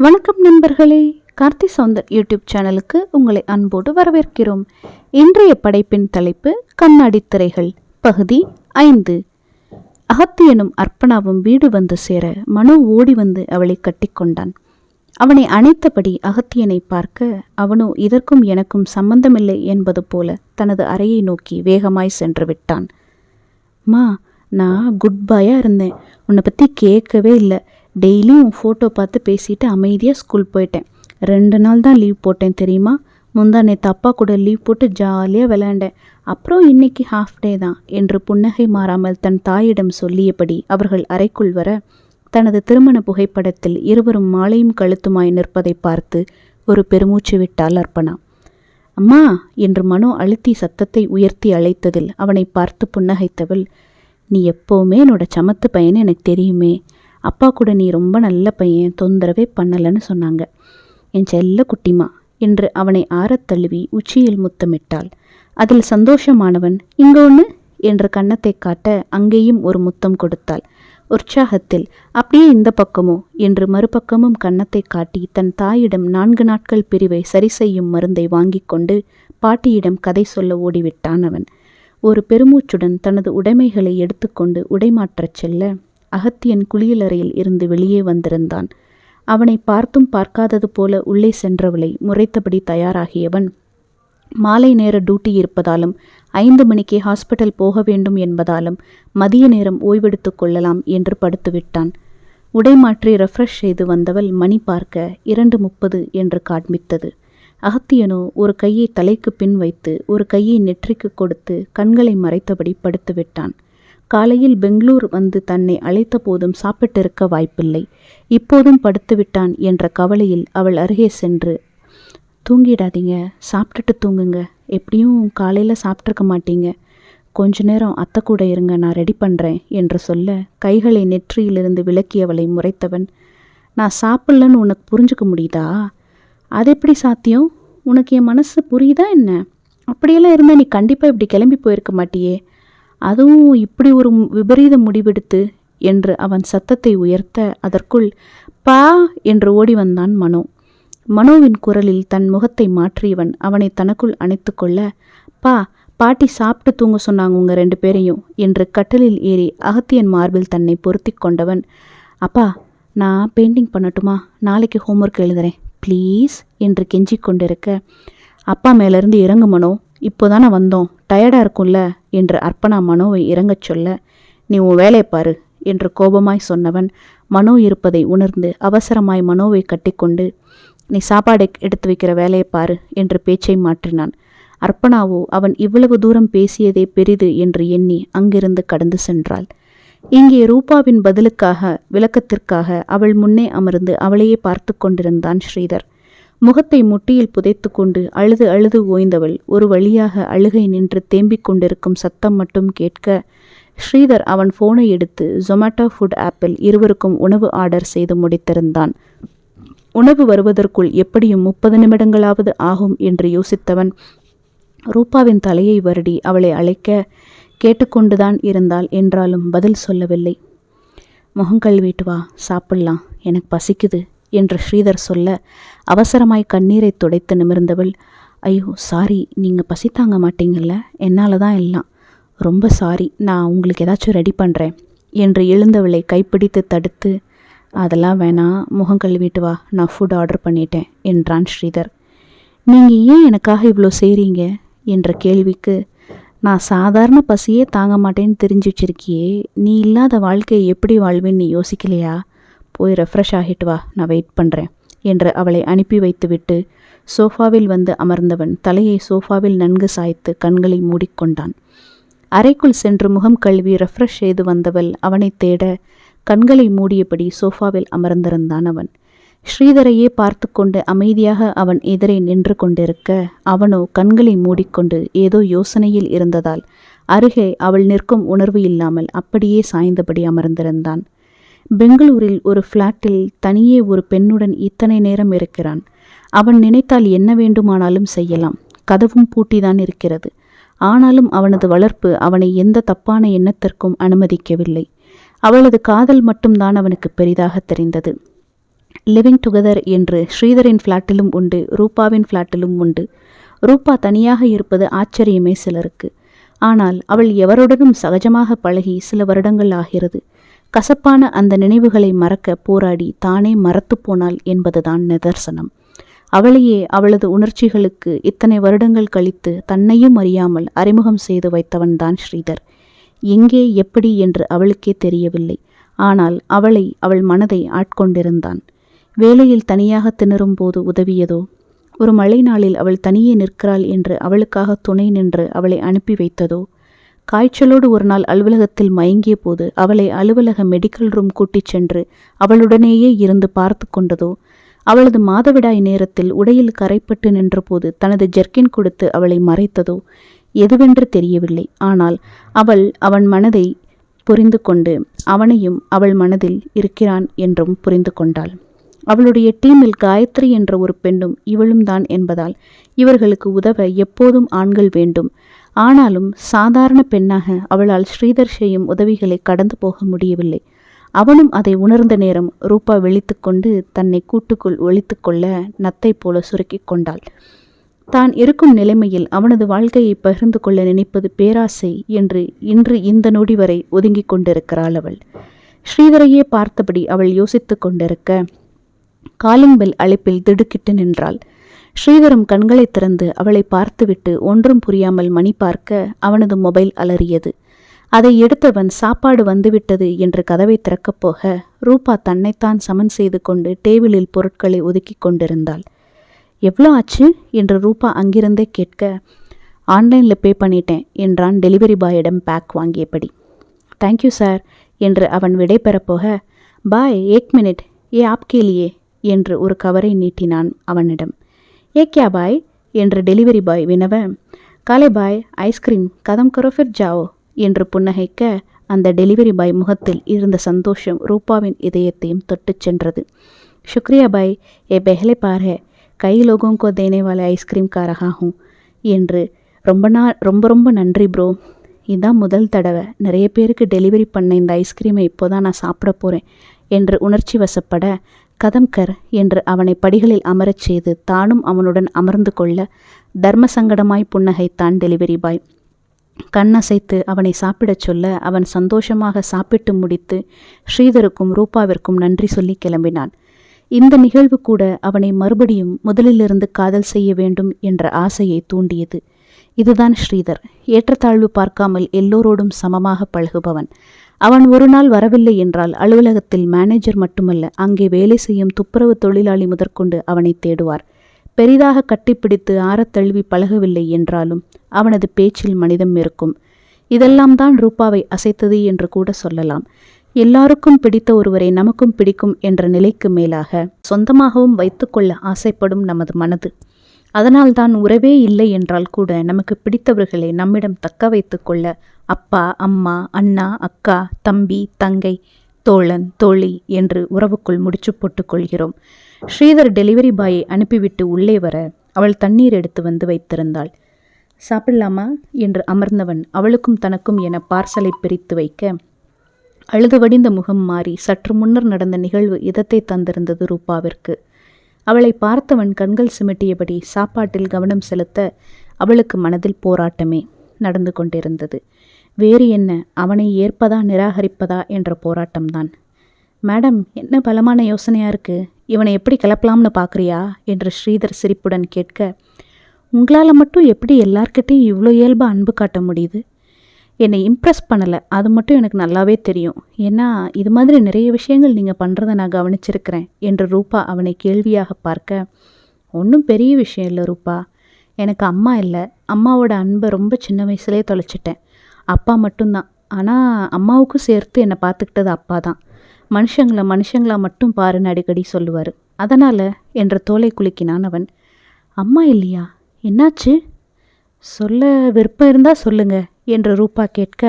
வணக்கம் நண்பர்களே கார்த்தி சவுந்தர் யூடியூப் சேனலுக்கு உங்களை அன்போடு வரவேற்கிறோம். இன்றைய படைப்பின் தலைப்பு கண்ணாடி திரைகள் பகுதி ஐந்து. அகத்தியனும் அர்ப்பணாவும் வீடு வந்து சேர மனு ஓடி வந்து அவளை கட்டிக்கொண்டான் அவனை அணைத்தபடி அகத்தியனை பார்க்க அவனோ இதற்கும் எனக்கும் சம்பந்தமில்லை என்பது போல தனது அறையை நோக்கி வேகமாய் சென்று விட்டான். மா நான் குட் பாயாக இருந்தேன். உன்னை பற்றி கேட்கவே இல்லை. டெய்லியும் ஃபோட்டோ பார்த்து பேசிட்டு அமைதியாக ஸ்கூல் போயிட்டேன். ரெண்டு நாள் தான் லீவ் போட்டேன் தெரியுமா? முந்தா நேற்று அப்பா கூட லீவ் போட்டு ஜாலியாக விளையாண்டேன். அப்புறம் இன்னைக்கு ஹாஃப் டே தான். என்று புன்னகை மாறாமல் தன் தாயிடம் சொல்லியபடி அவர்கள் அறைக்குள் வர தனது திருமண புகைப்படத்தில் இருவரும் மாலையும் கழுத்துமாய் நிற்பதை பார்த்து ஒரு பெருமூச்சு விட்டாள் அர்ப்பணா. அம்மா என்று மனோ அழுத்தி சத்தத்தை உயர்த்தி அழைத்ததில் அவனை பார்த்து புன்னகைத்தவள் நீ எப்போவுமே என்னோட சமத்து பையன் எனக்கு தெரியுமே. அப்பா கூட நீ ரொம்ப நல்ல பையன் தொந்தரவே பண்ணலைன்னு சொன்னாங்க. என் செல்ல குட்டிமா என்று அவனை ஆறத் தழுவி உச்சியில் முத்தமிட்டாள். அதில் சந்தோஷமானவன் இங்கே ஒன்று என்று கன்னத்தை காட்ட அங்கேயும் ஒரு முத்தம் கொடுத்தாள். உற்சாகத்தில் அப்படியே இந்த பக்கமோ? என்று மறுபக்கமும் கன்னத்தை காட்டி தன் தாயிடம் நான்கு நாட்கள் பிரிவை சரி செய்யும் மருந்தை வாங்கி கொண்டு பாட்டியிடம் கதை சொல்ல ஓடிவிட்டான் அவன். ஒரு பெருமூச்சுடன் தனது உடைமைகளை எடுத்துக்கொண்டு உடைமாற்றச் செல்ல அகத்தியன் குளியலறையில் இருந்து வெளியே வந்திருந்தான். அவனை பார்த்தும் பார்க்காதது போல உள்ளே சென்றவளை முறைத்தபடி தயாராகியவன் மாலை நேர டியூட்டி இருப்பதாலும் ஐந்து மணிக்கே ஹாஸ்பிட்டல் போக வேண்டும் என்பதாலும் மதிய நேரம் ஓய்வெடுத்து கொள்ளலாம் என்று படுத்துவிட்டான். உடை மாற்றி ரெஃப்ரெஷ் செய்து வந்தவள் மணி பார்க்க இரண்டு முப்பது என்று காண்பித்தது. அகத்தியனோ ஒரு கையை தலைக்கு பின் வைத்து ஒரு கையை நெற்றிக்கு கொடுத்து கண்களை மறைத்தபடி படுத்துவிட்டான். காலையில் பெங்களூர் வந்து தன்னை அழைத்த போதும் சாப்பிட்டிருக்க வாய்ப்பில்லை. இப்போதும் படுத்துவிட்டான் என்ற கவலையில் அவள் அருகே சென்று தூங்கிடாதீங்க சாப்பிட்டுட்டு தூங்குங்க. எப்படியும் காலையில் சாப்பிட்ருக்க மாட்டீங்க. கொஞ்ச நேரம் அத்தை கூட இருங்க நான் ரெடி பண்ணுறேன் என்று சொல்ல கைகளை நெற்றியிலிருந்து விலக்கியவளை முறைத்தவன் நான் சாப்பிட்லன்னு உனக்கு புரிஞ்சுக்க முடியுதா? அது எப்படி சாத்தியம்? உனக்கு என் மனசு புரியுதா என்ன? அப்படியெல்லாம் இருந்தால் நீ கண்டிப்பாக இப்படி கிளம்பி போயிருக்க மாட்டியே. அதுவும் இப்படி ஒரு விபரீத முடிவெடுத்து என்று அவன் சத்தத்தை உயர்த்த அதற்குள் பா என்று ஓடி வந்தான் மனோ. மனோவின் குரலில் தன் முகத்தை மாற்றியவன் அவனை தனக்குள் அணைத்து கொள்ள பா பாட்டி சாப்பிட்டு தூங்க சொன்னாங்க உங்க ரெண்டு பேரையும் என்று கட்டலில் ஏறி அகத்தியன் மார்பில் தன்னை பொருத்தி கொண்டவன் அப்பா நான் பெயிண்டிங் பண்ணட்டுமா? நாளைக்கு ஹோம்ஒர்க் எழுதுறேன். ப்ளீஸ் என்று கெஞ்சிக் கொண்டிருக்க அப்பா மேலேருந்து இறங்கு மனோ. இப்போதானே வந்தோம். டயர்டாக இருக்கும்ல என்று அர்ப்பணா மனோவை இறங்கச் சொல்ல நீ உன் வேலையை பாரு என்று கோபமாய் சொன்னவன் மனோ இருப்பதை உணர்ந்து அவசரமாய் மனோவை கட்டிக்கொண்டு நீ சாப்பாடு எடுத்து வைக்கிற வேலையை பாரு என்று பேச்சை மாற்றினான். அர்ப்பணாவோ அவன் இவ்வளவு தூரம் பேசியதே பெரிது என்று எண்ணி அங்கிருந்து கடந்து சென்றாள். இங்கே ரூபாவின் பதிலுக்காக விளக்கத்திற்காக அவள் முன்னே அமர்ந்து அவளையே பார்த்து கொண்டிருந்தான் ஸ்ரீதர். முகத்தை முட்டியில் புதைத்து கொண்டு அழுது அழுது ஓய்ந்தவள் ஒரு வழியாக அழுகை நின்று தேம்பிக் கொண்டிருக்கும் சத்தம் மட்டும் கேட்க ஸ்ரீதர் அவன் ஃபோனை எடுத்து ஜொமேட்டோ ஃபுட் ஆப்பில் இருவருக்கும் உணவு ஆர்டர் செய்து முடித்திருந்தான். உணவு வருவதற்குள் எப்படியும் முப்பது நிமிடங்களாவது ஆகும் என்று யோசித்தவன் ரூபாவின் தலையை வருடி அவளை அழைக்க கேட்டுக்கொண்டுதான் இருந்தாள் என்றாலும் பதில் சொல்லவில்லை. முகங்கள் வீட்டு வா சாப்பிடலாம். எனக்கு பசிக்குது. என்று ஸ்ரீதர் சொல்ல அவசரமாய் கண்ணீரை துடைத்து நிமிர்ந்தவள் ஐயோ சாரி நீங்கள் பசி தாங்க மாட்டீங்கல்ல? என்னால் தான் எல்லாம். ரொம்ப சாரி நான் உங்களுக்கு ஏதாச்சும் ரெடி பண்ணுறேன் என்று எழுந்தவளை கைப்பிடித்து தடுத்து அதெல்லாம் வேணாம் முகம் கழுவிட்டு வா நான் ஃபுட் ஆர்டர் பண்ணிட்டேன் என்றான் ஸ்ரீதர். நீங்கள் ஏன் எனக்காக இவ்வளோ செய்கிறீங்க என்ற கேள்விக்கு நான் சாதாரண பசியே தாங்க மாட்டேன்னு தெரிஞ்சு வச்சிருக்கியே நீ இல்லாத வாழ்க்கையை எப்படி வாழ்வேன்னு நீ யோசிக்கலையா? போய் ரெஃப்ரெஷ் ஆகிட்டு வா நான் வெயிட் பண்ணுறேன் என்று அவளை அனுப்பி வைத்துவிட்டு சோஃபாவில் வந்து அமர்ந்தவன் தலையை சோஃபாவில் நன்கு சாய்த்து கண்களை மூடிக்கொண்டான். அறைக்குள் சென்று முகம் கழுவி ரெஃப்ரெஷ் செய்து வந்தவள் அவனை தேட கண்களை மூடியபடி சோஃபாவில் அமர்ந்திருந்தான் அவன். ஸ்ரீதரையே பார்த்து கொண்டு அமைதியாக அவன் எதிரே நின்று கொண்டிருக்க அவனோ கண்களை மூடிக்கொண்டு ஏதோ யோசனையில் இருந்ததால் அருகே அவள் நிற்கும் உணர்வு இல்லாமல் அப்படியே சாய்ந்தபடி அமர்ந்திருந்தான். பெங்களூரில் ஒரு ஃப்ளாட்டில் தனியே ஒரு பெண்ணுடன் இத்தனை நேரம் இருக்கிறான். அவன் நினைத்தால் என்ன வேண்டுமானாலும் செய்யலாம். கதவும் பூட்டிதான் இருக்கிறது. ஆனாலும் அவனது வளர்ப்பு அவனை எந்த தப்பான எண்ணத்திற்கும் அனுமதிக்கவில்லை. அவளது காதல் மட்டும்தான் அவனுக்கு பெரிதாக தெரிந்தது. லிவிங் டுகெதர் என்று ஸ்ரீதரின் ஃப்ளாட்டிலும் உண்டு ரூபாவின் ஃப்ளாட்டிலும் உண்டு. ரூபா தனியாக இருப்பது ஆச்சரியமே சிலருக்கு. ஆனால் அவள் எவருடனும் சகஜமாக பழகி சில வருடங்கள் ஆகிறது. கசப்பான அந்த நினைவுகளை மறக்க போராடி தானே மறத்து போனாள் என்பதுதான் நிதர்சனம். அவளையே அவளது உணர்ச்சிகளுக்கு இத்தனை வருடங்கள் கழித்து தன்னையும் அறியாமல் அறிமுகம் செய்து வைத்தவன்தான் ஸ்ரீதர். எங்கே எப்படி என்று அவளுக்கே தெரியவில்லை. ஆனால் அவளை அவள் மனதை ஆட்கொண்டிருந்தான். வேலையில் தனியாக திணறும் போது உதவியதோ? ஒரு மழை நாளில் அவள் தனியே நிற்கிறாள் என்று அவளுக்காக துணை நின்று அவளை அனுப்பி வைத்ததோ? காய்ச்சலோடு ஒரு நாள் அலுவலகத்தில் மயங்கிய போது அவளை அலுவலக மெடிக்கல் ரூம் கூட்டிச் சென்று அவளுடனேயே இருந்து பார்த்து கொண்டதோ அவளது மாதவிடாய் நேரத்தில் உடையில் கரைப்பட்டு நின்றபோது தனது ஜெர்கின் கொடுத்து அவளை மறைத்ததோ எதுவென்று தெரியவில்லை. ஆனால் அவள் அவன் மனதை புரிந்து கொண்டு அவனையும் அவள் மனதில் இருக்கிறான் என்றும் புரிந்து கொண்டாள். அவளுடைய டீமில் காயத்ரி என்ற ஒரு பெண்ணும் இவளும் தான் என்பதால் இவர்களுக்கு உதவ எப்போதும் ஆண்கள் வேண்டும். ஆனாலும் சாதாரண பெண்ணாக அவளால் ஸ்ரீதர் செய்யும் உதவிகளை கடந்து போக முடியவில்லை. அவனும் அதை உணர்ந்த நேரம் ரூபா விழித்துக்கொண்டு தன்னை கூட்டுக்குள் ஒழித்து கொள்ள நத்தை போல சுருக்கிக் கொண்டாள். தான் இருக்கும் நிலைமையில் அவனது வாழ்க்கையை பகிர்ந்து கொள்ள நினைப்பது பேராசை என்று இன்று இந்த நொடி வரை ஒதுங்கிக் கொண்டிருக்கிறாள் அவள். ஸ்ரீதரையே பார்த்தபடி அவள் யோசித்துக் கொண்டிருக்க காலிங் பெல் அழைப்பில் திடுக்கிட்டு நின்றாள். ஸ்ரீதரம் கண்களை திறந்து அவளை பார்த்துவிட்டு ஒன்றும் புரியாமல் மணி பார்க்க அவனது மொபைல் அலறியது. அதை எடுத்தவன் சாப்பாடு வந்துவிட்டது என்று கதவை திறக்கப் போக ரூபா தன்னைத்தான் சமன் செய்து கொண்டு டேபிளில் பொருட்களை ஒதுக்கி கொண்டிருந்தாள். எவ்வளோ ஆச்சு? என்று ரூபா அங்கிருந்தே கேட்க ஆன்லைனில் பே பண்ணிட்டேன் என்றான் டெலிவரி பாயிடம் பேக் வாங்கியபடி. தேங்க்யூ சார் என்று அவன் விடை பெறப்போக பாய் ஏக் மினிட் ஏ ஆப்கேலியே என்று ஒரு கவரை நீட்டினான் அவனிடம். ஏ கியா பாய் என்று டெலிவரி பாய் வினவ காலே பாய் ஐஸ்கிரீம் கதம் கரோ ஃபிர் ஜாவோ என்று புன்னகைக்க அந்த டெலிவரி பாய் முகத்தில் இருந்த சந்தோஷம் ரூபாவின் இதயத்தையும் தொட்டுச் சென்றது शुक्रिया பாய் ஏ பெஹலே பார் है கை लोगों को देने वाले ஐஸ்கிரீம் கா ரஹா ஹூँ என்று ரொம்ப நாள் ரொம்ப ரொம்ப நன்றி ப்ரோ இதான் முதல் தடவை நிறைய பேருக்கு டெலிவரி பண்ண இந்த ஐஸ்கிரீமை இப்போ தான் நான் சாப்பிட போகிறேன் என்று உணர்ச்சி வசப்பட கதம்கர் என்று அவனை படிகளில் அமரச் செய்து தானும் அவனுடன் அமர்ந்து கொள்ள தர்ம சங்கடமாய் புன்னகைத்தான் டெலிவரி பாய் கண்ணசைத்து அவனை சாப்பிடச் சொல்ல அவன் சந்தோஷமாக சாப்பிட்டு முடித்து ஸ்ரீதருக்கும் ரூபாவிற்கும் நன்றி சொல்லி கிளம்பினான். இந்த நிகழ்வு கூட அவனை மறுபடியும் முதலிலிருந்து காதல் செய்ய வேண்டும் என்ற ஆசையை தூண்டியது. இதுதான் ஸ்ரீதர். ஏற்றத்தாழ்வு பார்க்காமல் எல்லோரோடும் சமமாக பழகுபவன். அவன் ஒரு நாள் வரவில்லை என்றால் அலுவலகத்தில் மேனேஜர் மட்டுமல்ல அங்கே வேலை செய்யும் துப்புரவு தொழிலாளி முதற்கொண்டு அவனை தேடுவார். பெரிதாக கட்டிப்பிடித்து ஆறத் தழுவி பழகவில்லை என்றாலும் அவனது பேச்சில் மனிதம் இருக்கும். இதெல்லாம் தான் ரூபாவை அசைத்தது என்று கூட சொல்லலாம். எல்லாருக்கும் பிடித்த ஒருவரை நமக்கும் பிடிக்கும் என்ற நிலைக்கு மேலாக சொந்தமாகவும் வைத்துக்கொள்ள ஆசைப்படும் நமது மனது. அதனால்தான் உறவே இல்லை என்றால் கூட நமக்கு பிடித்தவர்களை நம்மிடம் தக்க வைத்துக்கொள்ள அப்பா அம்மா அண்ணா அக்கா தம்பி தங்கை தோழன் தோழி என்று உறவுக்குள் முடிச்சு போட்டுக்கொள்கிறோம் ஸ்ரீதர் டெலிவரி பாயை அனுப்பிவிட்டு உள்ளே வர அவள் தண்ணீர் எடுத்து வந்து வைத்திருந்தாள். சாப்பிடலாமா? என்று அமர்ந்தவன் அவளுக்கும் தனக்கும் என பார்சலை பிரித்து வைக்க அழுது வடிந்த முகம் மாறி சற்று முன்னர் நடந்த நிகழ்வு இதத்தை தந்திருந்தது ரூபாவிற்கு. அவளை பார்த்தவன் கண்கள் சிமிட்டியபடி சாப்பாட்டில் கவனம் செலுத்த அவளுக்கு மனதில் போராட்டமே நடந்து கொண்டிருந்தது. வேறு என்ன அவனை ஏற்பதா நிராகரிப்பதா என்ற போராட்டம்தான். மேடம் என்ன பலமான யோசனையாக இருக்குது இவனை எப்படி கிளப்பலாம்னு பார்க்குறியா என்று ஸ்ரீதர் சிரிப்புடன் கேட்க உங்களால் மட்டும் எப்படி எல்லார்கிட்டையும் இவ்வளோ இயல்பாக அன்பு காட்ட முடியுது? என்னை இம்ப்ரெஸ் பண்ணலை. அது மட்டும் எனக்கு நல்லாவே தெரியும். ஏன்னா இது மாதிரி நிறைய விஷயங்கள் நீங்கள் பண்ணுறதை நான் கவனிச்சிருக்கிறேன் என்று ரூபா அவனை கேள்வியாக பார்க்க ஒன்றும் பெரிய விஷயம் இல்லை ரூபா. எனக்கு அம்மா இல்லை. அம்மாவோட அன்பை ரொம்ப சின்ன வயசுலேயே தொலைச்சிட்டேன். அப்பா மட்டும்தான். ஆனால் அம்மாவுக்கும் சேர்த்து என்னை பார்த்துக்கிட்டது அப்பா தான். மனுஷங்களை மனுஷங்களா மட்டும் பாருன்னு அடிக்கடி சொல்லுவார். அதனால் என்ற தோலை குலுக்கினான் அவன். அம்மா இல்லையா? என்னாச்சு? சொல்ல விருப்பம் இருந்தால் சொல்லுங்கள் என்று ரூபா கேட்க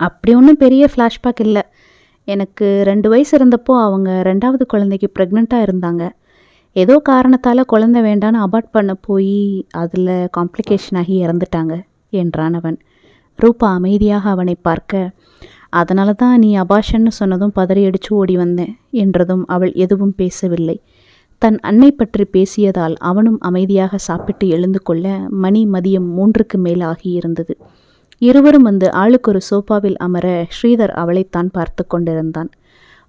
அப்படி ஒன்றும் பெரிய ஃப்ளாஷ்பேக் இல்லை. எனக்கு ரெண்டு வயசு இருந்தப்போ அவங்க ரெண்டாவது குழந்தைக்கு ப்ரெக்னெண்ட்டாக இருந்தாங்க. ஏதோ காரணத்தால் குழந்தை வேண்டான்னு அபார்ட் பண்ண போய் அதில் காம்ப்ளிகேஷன் ஆகி இறந்துட்டாங்க என்றான் அவன். ரூபா அமைதியாக அவனை பார்க்க அதனால தான் நீ அபாஷன்னு சொன்னதும் பதறியடிச்சு ஓடி வந்தேன் என்றதும் அவள் எதுவும் பேசவில்லை. தன் அன்னை பற்றி பேசியதால் அவனும் அமைதியாக சாப்பிட்டு எழுந்து கொள்ள மணி மதியம் மூன்றுக்கு மேல் ஆகியிருந்தது இருவரும் வந்து ஆளுக்கொரு சோஃபாவில் அமர ஸ்ரீதர் அவளைத்தான் பார்த்து கொண்டிருந்தான்.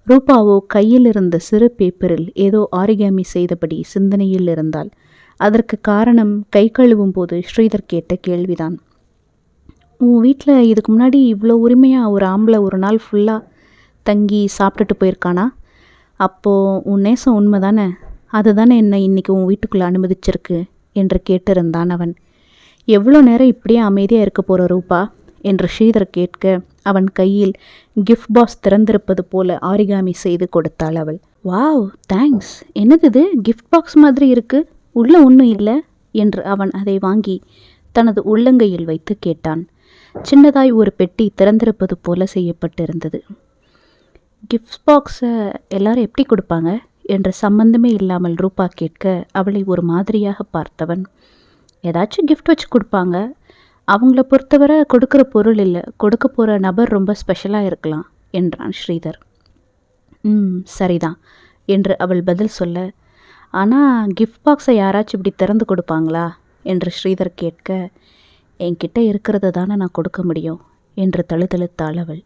ரூபாவோ கையில் இருந்த சிறு பேப்பரில் ஏதோ ஆரிகாமி செய்தபடி சிந்தனையில் இருந்தாள். அதற்கு காரணம் கை கழுவும் போது ஸ்ரீதர் கேட்ட கேள்விதான். உன் வீட்டில் இதுக்கு முன்னாடி இவ்வளோ உரிமையாக ஒரு ஆம்பளை ஒரு நாள் ஃபுல்லாக தங்கி சாப்பிட்டுட்டு போயிருக்கானா? அப்போது உன் நேசம் உண்மை தானே அதுதானே என்னை இன்னைக்கு உன் வீட்டுக்குள்ளே அனுமதிச்சிருக்கு? என்று கேட்டிருந்தான் அவன். எவ்வளோ நேரம் இப்படியே அமைதியாக இருக்க போகிற ரூபா? என்று ஸ்ரீதர் கேட்க அவன் கையில் கிஃப்ட் பாக்ஸ் திறந்திருப்பது போல ஆரிகாமி செய்து கொடுத்தாள் அவள். வாவ் தேங்க்ஸ் என்னது இது கிஃப்ட் பாக்ஸ் மாதிரி இருக்குது உள்ளே ஒன்றும் இல்லை? என்று அவன் அதை வாங்கி தனது உள்ளங்கையில் வைத்து கேட்டான். சின்னதாய் ஒரு பெட்டி திறந்திருப்பது போல செய்யப்பட்டிருந்தது. கிஃப்ட் பாக்ஸை எல்லாரும் எப்படி கொடுப்பாங்க? என்ற சம்பந்தமே இல்லாமல் ரூபா கேட்க அவளை ஒரு மாதிரியாக பார்த்தவன் ஏதாச்சும் கிஃப்ட் வச்சு கொடுப்பாங்க. அவங்கள பொறுத்தவரை கொடுக்குற பொருள் இல்லை. கொடுக்க போகிற நபர் ரொம்ப ஸ்பெஷலாக இருக்கலாம் என்றான் ஸ்ரீதர். ம் சரிதான் என்று அவள் பதில் சொல்ல. ஆனால் கிஃப்ட் பாக்ஸை யாராச்சும் இப்படி திறந்து கொடுப்பாங்களா? என்று ஸ்ரீதர் கேட்க என்கிட்ட இருக்கிறத தானே நான் கொடுக்க முடியும் என்று தழுதழுத்தாள் அவள்.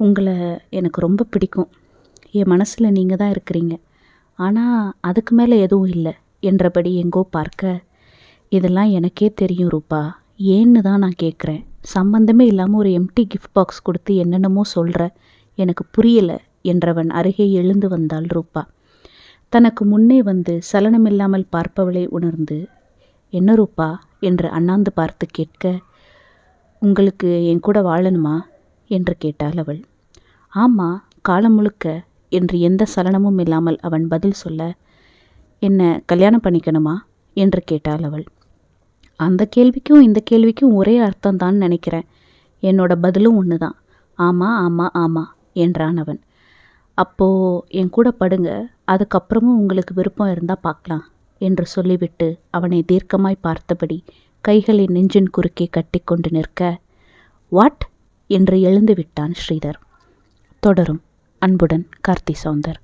உங்களை எனக்கு ரொம்ப பிடிக்கும். என் மனசில் நீங்கள் தான் இருக்கிறீங்க. ஆனால் அதுக்கு மேலே எதுவும் இல்லை என்றபடி எங்கோ பார்க்க இதெல்லாம் எனக்கே தெரியும் ரூபா. ஏன்னு தான் நான் கேட்குறேன் சம்பந்தமே இல்லாமல் ஒரு எம்டி கிஃப்ட் பாக்ஸ் கொடுத்து என்னென்னமோ சொல்கிற எனக்கு புரியலை என்றவன் அருகே எழுந்து வந்தாள் ரூபா. தனக்கு முன்னே வந்து சலனமில்லாமல் பார்ப்பவளை உணர்ந்து என்ன ரூபா? என்று அண்ணாந்து பார்த்து கேட்க உங்களுக்கு என் கூட வாழணுமா? என்று கேட்டாள் அவள். ஆமாம் காலம் முழுக்க என்று எந்த சலனமும் இல்லாமல் அவன் பதில் சொல்ல என்ன கல்யாணம் பண்ணிக்கணுமா? என்று கேட்டாள் அவள். அந்த கேள்விக்கும் இந்த கேள்விக்கும் ஒரே அர்த்தம் தான் நினைக்கிறேன். என்னோட பதிலும் ஒன்று தான் ஆமாம் ஆமாம் ஆமாம் என்றான் அவன். அப்போது என் கூட படுங்க. அதுக்கப்புறமும் உங்களுக்கு விருப்பம் இருந்தால் பார்க்கலாம் என்று சொல்லிவிட்டு அவனை தீர்க்கமாய் பார்த்தபடி கைகளை நெஞ்சின் குறுக்கே கட்டிக்கொண்டு நிற்க வாட்? என்று எழுந்து விட்டான் ஸ்ரீதர். தொடரும். அன்புடன் கார்த்தி சௌந்தர்